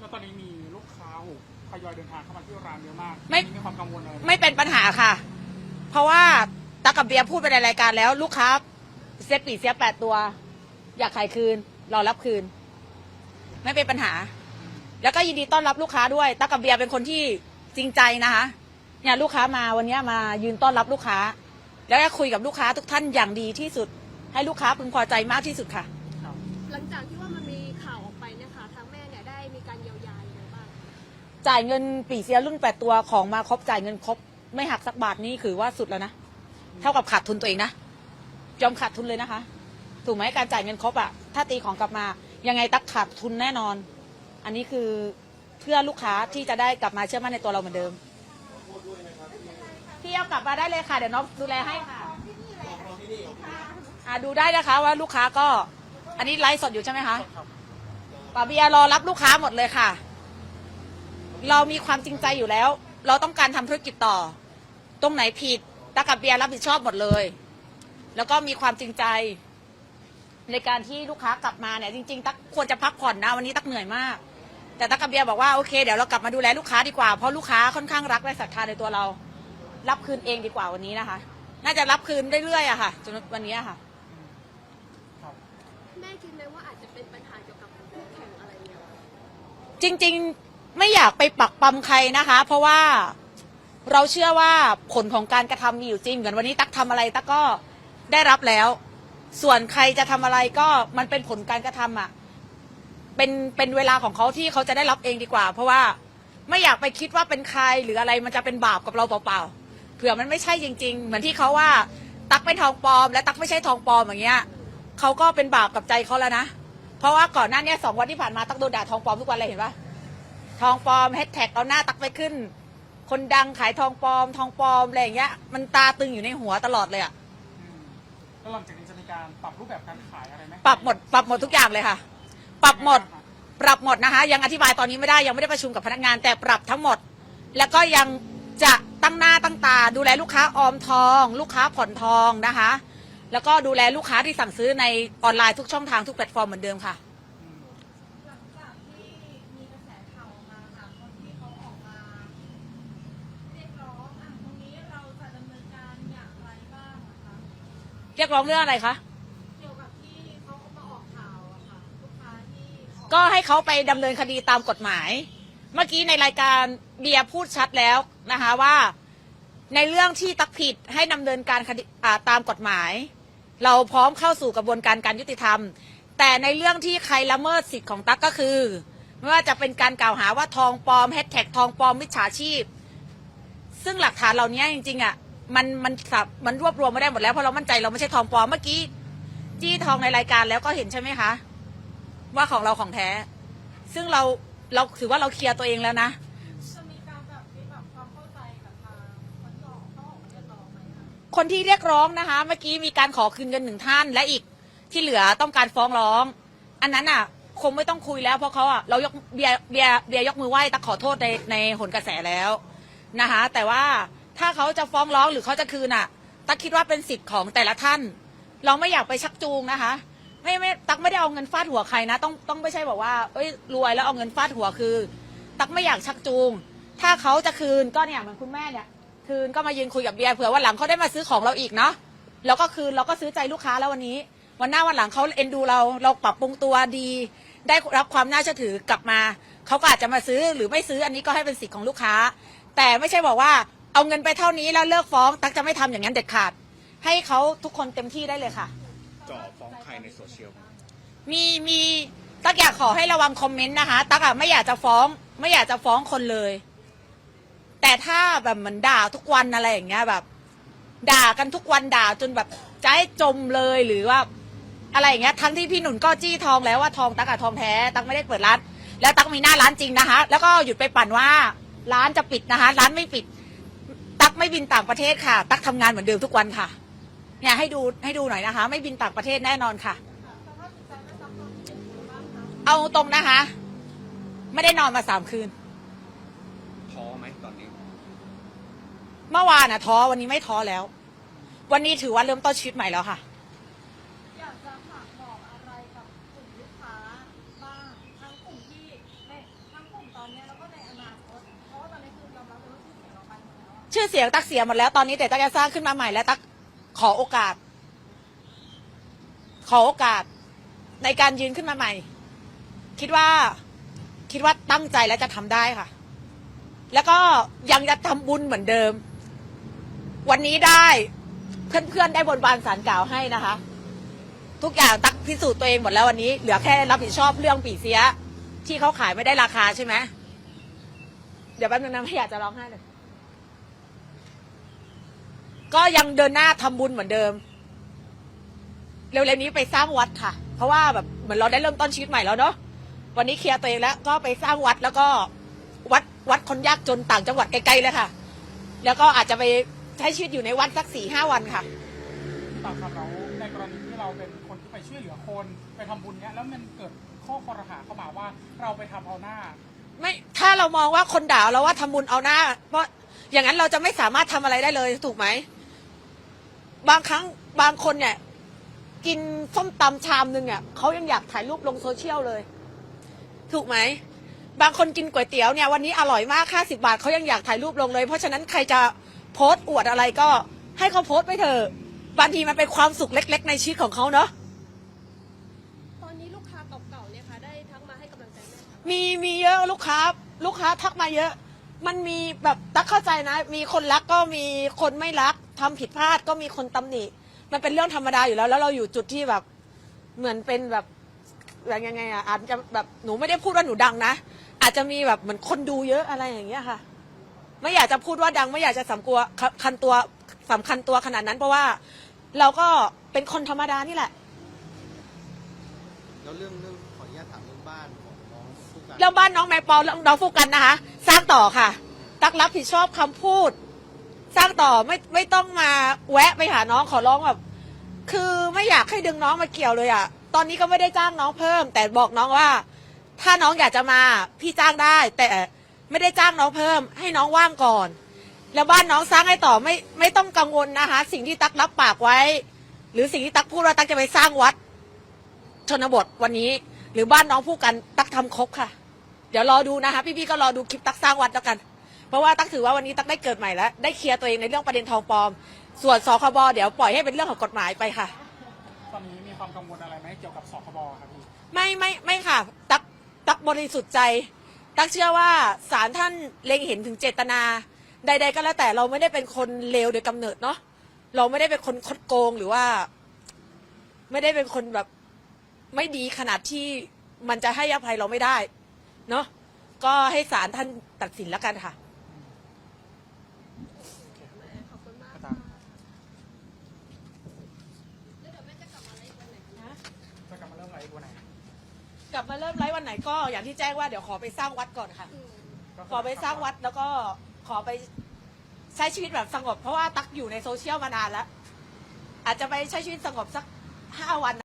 แล้วตอนนี้มีลูกค้าโอ้โหทยอยเดินทางเข้ามาที่ร้านเยอะมากไม่อันนี้มีความกังวลอะไรไหมไม่เป็นปัญหาค่ะ เพราะว่าตากับเบียร์พูดไปในรายการแล้ว ลูกค้าเสียปีเสียแปดตัว อยากขายคืนรอรับคืน ไม่เป็นปัญหา แล้วก็ยินดีต้อนรับลูกค้าด้วยตากับเบียร์เป็นคนที่จริงใจนะคะเนี่ยลูกค้ามาวันเนี้ยมายืนต้อนรับลูกค้า แล้วก็คุยกับลูกค้าทุกท่านอย่างดีที่สุด ให้ลูกค้าพึงพอใจมากที่สุดค่ะ จ่ายเงินปีเสียรุ่นแปดตัวของมาครบจ่ายเงินครบ ไม่หักสักบาทนี่คือว่าสุดแล้วนะเท่ากับขาดทุนตัวเองนะยอมขาดทุนเลยนะคะ ถูกไหมการจ่ายเงินครบอะถ้าตีของกลับมายังไงตักขาดทุนแน่นอน อันนี้คือเพื่อลูกค้าที่จะได้กลับมาเชื่อมั่นในตัวเราเหมือนเดิมพี่เอากลับมาได้เลยค่ะ เดี๋ยวน้องดูแลให้ค่ะอ่าดูได้นะคะว่าลูกค้าก็ อันนี้ไลฟ์สดอยู่ใช่ไหมคะป่าเบียร์รอรับลูกค้าหมดเลยค่ะ เรามีความจริงใจอยู่แล้ว เราต้องการทำธุรกิจต่อ ตรงไหนผิดตากับเบียร์รับผิดชอบหมดเลย แล้วก็มีความจริงใจ ในการที่ลูกค้ากลับมาเนี่ยจริงๆตักควรจะพักผ่อนนะวันนี้ตักเหนื่อยมาก แต่ตักกับเบียร์บอกว่าโอเคเดี๋ยวเรากลับมาดูแลลูกค้าดีกว่า เพราะลูกค้าค่อนข้างรักและศรัทธาในตัวเรา รับคืนเองดีกว่าวันนี้นะคะ น่าจะรับคืนเรื่อยๆอะค่ะจนวันนี้อะค่ะครับแม่คิดไหมว่าอาจจะเป็นปัญหาเกี่ยวกับคู่แข่งอะไรเนี่ย จริง ๆ ไม่อยากไปปักปั๊มใครนะคะ เพราะว่าเราเชื่อว่าผลของการกระทำมีอยู่จริงเหมือนวันนี้ตักทำอะไรตักก็ได้รับแล้ว ส่วนใครจะทำอะไรก็มันเป็นผลการกระทำอะ เป็นเป็นเวลาของเขาที่เขาจะได้รับเองดีกว่า เพราะว่าไม่อยากไปคิดว่าเป็นใครหรืออะไรมันจะเป็นบาปกับเราเปล่าๆเผื่อมันไม่ใช่จริง ๆ เหมือนที่เขาว่า ตักเป็นทองปลอม และตักไม่ใช่ทองปลอมอย่างเงี้ยเขาก็เป็นบาปกับใจเขาแล้วนะเพราะว่าก่อนหน้านี้สองวันที่ผ่านมาตักโดนด่าทองปลอมทุกวันเลยเห็นปะ ทองปลอมแฮชแท็กเอาหน้าตักไปขึ้น คนดังขายทองปลอม ทองปลอมอะไรอย่างเงี้ย มันตาตึงอยู่ในหัวตลอดเลยอะอืมแล้วหลังจากนี้จะมีการปรับรูปแบบการขายอะไรไหมปรับหมดปรับหมดทุกอย่างเลยค่ะ ปรับหมด ปรับหมดนะคะ ยังอธิบายตอนนี้ไม่ได้ยังไม่ได้ประชุมกับพนักงาน แต่ปรับทั้งหมด แล้วก็ยังจะตั้งหน้าตั้งตา ดูแลลูกค้าออมทอง ลูกค้าผ่อนทองนะคะ แล้วก็ดูแลลูกค้าที่สั่งซื้อในออนไลน์ทุกช่องทางทุกแพลตฟอร์มเหมือนเดิมค่ะ อืม หลังจากที่มีกระแสข่าวออกมาค่ะคนที่เขาออกมาเรียกร้องอะตรงนี้เราจะดำเนินการอย่างไรบ้างอะคะ เรียกร้องเรื่องอะไรคะเกี่ยวกับที่เขามาออกข่าวอะค่ะลูกค้าที่ออกก็ให้เขาไปดำเนินคดีตามกฎหมาย เมื่อกี้ในรายการเบียร์พูดชัดแล้วนะคะว่า ในเรื่องที่ตักผิดให้ดำเนินการคดีอ่าตามกฎหมาย เราพร้อมเข้าสู่กระบวนการการยุติธรรม แต่ในเรื่องที่ใครละเมิดสิทธิ์ของตักก็คือ ไม่ว่าจะเป็นการกล่าวหาว่าทองปลอมแฮชแท็กทองปลอมมิจฉาชีพ ซึ่งหลักฐานเหล่านี้จริงๆอะ มันมันสับมันรวบรวมไม่ได้หมดแล้วเพราะเรามั่นใจเราไม่ใช่ทองปลอมเมื่อกี้จี้ทองในรายการแล้วก็เห็นใช่ไหมคะ ว่าของเราของแท้ ซึ่งเราเราถือว่าเราเคลียร์ตัวเองแล้วนะจะมีการแบบมีแบบความเข้าใจกับทางคนที่ออกเขาออกมาเรียกร้องไหมคะคนที่เรียกร้องนะคะ เมื่อกี้มีการขอคืนเงินหนึ่งท่านและอีกที่เหลือต้องการฟ้องร้อง อันนั้นอะ คงไม่ต้องคุยแล้วเพราะเขาอะเรายกเบียร์เบียร์เบียร์ยกมือไหว้ตักขอโทษในในหนกระแสแล้วนะคะ แต่ว่า ถ้าเขาจะฟ้องร้องหรือเขาจะคืนอะ ตักคิดว่าเป็นสิทธิ์ของแต่ละท่าน เราไม่อยากไปชักจูงนะคะ ไม่ไม่ตักไม่ได้เอาเงินฟาดหัวใครนะ ต้องต้องไม่ใช่บอกว่าเอ้ยรวยแล้วเอาเงินฟาดหัวคือ ตักไม่อยากชักจูง ถ้าเขาจะคืนก็เนี่ยเหมือนคุณแม่เนี่ย คืนก็มายืนคุยกับเบียร์เผื่อวันหลังเขาได้มาซื้อของเราอีกเนาะแล้วก็คืนเราก็ซื้อใจลูกค้าแล้ววันนี้ วันหน้าวันหลังเขาเอ็นดูเราเราปรับปรุงตัวดี ได้รับความน่าเชื่อถือกลับมาเขาก็อาจจะมาซื้อหรือไม่ซื้ออันนี้ก็ให้เป็นสิทธิ์ของลูกค้า แต่ไม่ใช่บอกว่า เอาเงินไปเท่านี้แล้วเลิกฟ้อง ตักจะไม่ทำอย่างนั้นเด็ดขาด ให้เขาทุกคนเต็มที่ได้เลยค่ะ จ่อฟ้องใครในโซเชียลบ้างมีมีตักอยากขอให้ระวังคอมเมนต์นะคะ ตักอะไม่อยากจะฟ้อง ไม่อยากจะฟ้องคนเลย แต่ถ้าแบบเหมือนด่าทุกวันอะไรอย่างเงี้ยแบบ ด่ากันทุกวันด่าจนแบบจะให้จมเลยหรือว่า อะไรอย่างเงี้ยทั้งที่พี่หนุนก็จี้ทองแล้วว่าทองตักอะทองแท้ตักไม่ได้เปิดร้าน แล้วตักมีหน้าร้านจริงนะคะ แล้วก็หยุดไปปั่นว่าร้านจะปิดนะคะ ร้านไม่ปิดตัก ไม่บินต่างประเทศค่ะ ตักทำงานเหมือนเดิมทุกวันค่ะ เนี่ยให้ดูให้ดูหน่อยนะคะ ไม่บินต่างประเทศแน่นอนค่ะ เอาตรงนะคะ ไม่ได้นอนมาสามคืนท้อไหมตอนนี้ เมื่อวานอะท้อวันนี้ไม่ท้อแล้ว วันนี้ถือว่าเริ่มต้นชีวิตใหม่แล้วค่ะ ชื่อเสียงตักเสียหมดแล้วตอนนี้แต่ตักจะสร้างขึ้นมาใหม่และตักขอโอกาส ขอโอกาสในการยืนขึ้นมาใหม่ คิดว่าคิดว่าตั้งใจและจะทำได้ค่ะ แล้วก็ยังจะทำบุญเหมือนเดิม วันนี้ได้เพื่อนๆได้บนบานสารกล่าวให้นะคะ ทุกอย่างตักพิสูจน์ตัวเองหมดแล้ววันนี้ เหลือแค่รับผิดชอบเรื่องปีเสีย ที่เขาขายไม่ได้ราคาใช่ไหมเดี๋ยวแป๊บนึงนะไม่อยากจะร้องไห้เลย ก็ยังเดินหน้าทำบุญเหมือนเดิม เร็วๆนี้ไปสร้างวัดค่ะ เพราะว่าแบบเหมือนเราได้เริ่มต้นชีวิตใหม่แล้วเนาะวันนี้เคลียร์ตัวเองแล้ว ก็ไปสร้างวัดแล้วก็วัดวัดคนยากจนต่างจังหวัดไกลๆเลยค่ะ แล้วก็อาจจะไปใช้ชีวิตอยู่ในวัดสักสี่ห้าวันค่ะตามคำเราในกรณีที่เราเป็นคนที่ไปช่วยเหลือคนไปทำบุญเนี้ยแล้วมันเกิดข้อคอรหาเข้ามาว่าเราไปทำเอาหน้า ไม่ถ้าเรามองว่าคนด่าเราว่าทำบุญเอาหน้า เพราะอย่างนั้นเราจะไม่สามารถทำอะไรได้เลยถูกไหม บางครั้งบางคนเนี่ย กินส้มตำชามหนึ่งอะเขายังอยากถ่ายรูปลงโซเชียลเลย ถูกไหม บางคนกินก๋วยเตี๋ยวเนี่ย วันนี้อร่อยมากค่าสิบาทเขายังอยากถ่ายรูปลงเลย เพราะฉะนั้นใครจะโพสต์อวดอะไรก็ให้เขาโพสต์ไปเถอะบางทีมันเป็นความสุขเล็ก ๆ ในชีวิตของเขาเนาะตอนนี้ลูกค้าเก่าๆเนี่ยค่ะได้ทักมาให้กำลังใจแม่ค่ะมีมีเยอะลูกค้า ลูกค้าทักมาเยอะ มันมีแบบตักเข้าใจนะ มีคนรักก็มีคนไม่รัก ทำผิดพลาดก็มีคนตำหนิ มันเป็นเรื่องธรรมดาอยู่แล้ว แล้วเราอยู่จุดที่แบบเหมือนเป็นแบบแบบยังไงอะอาจจะแบบหนูไม่ได้พูดว่าหนูดังนะ อาจจะมีแบบเหมือนคนดูเยอะอะไรอย่างเงี้ยค่ะ ไม่อยากจะพูดว่าดังไม่อยากจะสำคัวคันตัวสำคัญตัวขนาดนั้น เพราะว่าเราก็เป็นคนธรรมดานี่แหละ แล้วเรื่องเรื่องขออนุญาตถามเรื่องบ้านของน้องผู้การเรื่องบ้านน้องแมงปอน้องฟูกันนะคะ สร้างต่อค่ะ ตักรับผิดชอบคำพูด สร้างต่อไม่ไม่ต้องมาแวะไปหาน้องขอร้องแบบ คือไม่อยากให้ดึงน้องมาเกี่ยวเลยอะ่ะ ตอนนี้ก็ไม่ได้จ้างน้องเพิ่ม แต่บอกน้องว่า ถ้าน้องอยากจะมาพี่จ้างได้ แต่ไม่ได้จ้างน้องเพิ่ม ให้น้องว่างก่อน แล้วบ้านน้องสร้างให้ต่อไม่ไม่ต้องกังวลนะคะ สิ่งที่ตักรับปากไว้ หรือสิ่งที่ตักพูดว่าตักจะไปสร้างวัด ชนบทวันนี้ หรือบ้านน้องผู้กันตักทำครบค่ะ เดี๋ยวรอดูนะคะ พี่ๆก็รอดูคลิปตักสร้างวัดแล้วกัน เพราะว่าตักถือว่าวันนี้ตักได้เกิดใหม่แล้ว ได้เคลียร์ตัวเองในเรื่องประเด็นทองปลอม ส่วนสคบเดี๋ยวปล่อยให้เป็นเรื่องของกฎหมายไปค่ะ ตอนนี้มีความกังวลอะไรไหมเกี่ยวกับสคบครับพี่ไม่ไม่ไม่ค่ะ ตักตักบริสุทธิ์ใจ ตักเชื่อว่าศาลท่านเล็งเห็นถึงเจตนา ใด ๆ ก็แล้วแต่เราไม่ได้เป็นคนเลวโดยกำเนิดเนาะเราไม่ได้เป็นคนคดโกงหรือว่า ไม่ได้เป็นคนแบบไม่ดีขนาดที่มันจะให้อภัยเราไม่ได้ เนาะก็ให้ศาลท่านตัดสินแล้วกันค่ะ แม่ขอบคุณมาก อาจา ค่ะ รย์ แล้วเดี๋ยวแม่จะกลับมาไลฟ์วันไหนคะ จะกลับมาเริ่มไลฟ์วันไหน กลับมาเริ่มไลฟ์วันไหนก็อย่างที่แจ้งว่าเดี๋ยวขอไปสร้างวัดก่อนค่ะอืมก็คืขอไปสร้างวัดแล้วก็ขอไปใช้ชีวิตแบบสงบเพราะว่าตักอยู่ในโซเชียลมานานแล้ว อาจจะไปใช้ชีวิตสงบสักห้าวัน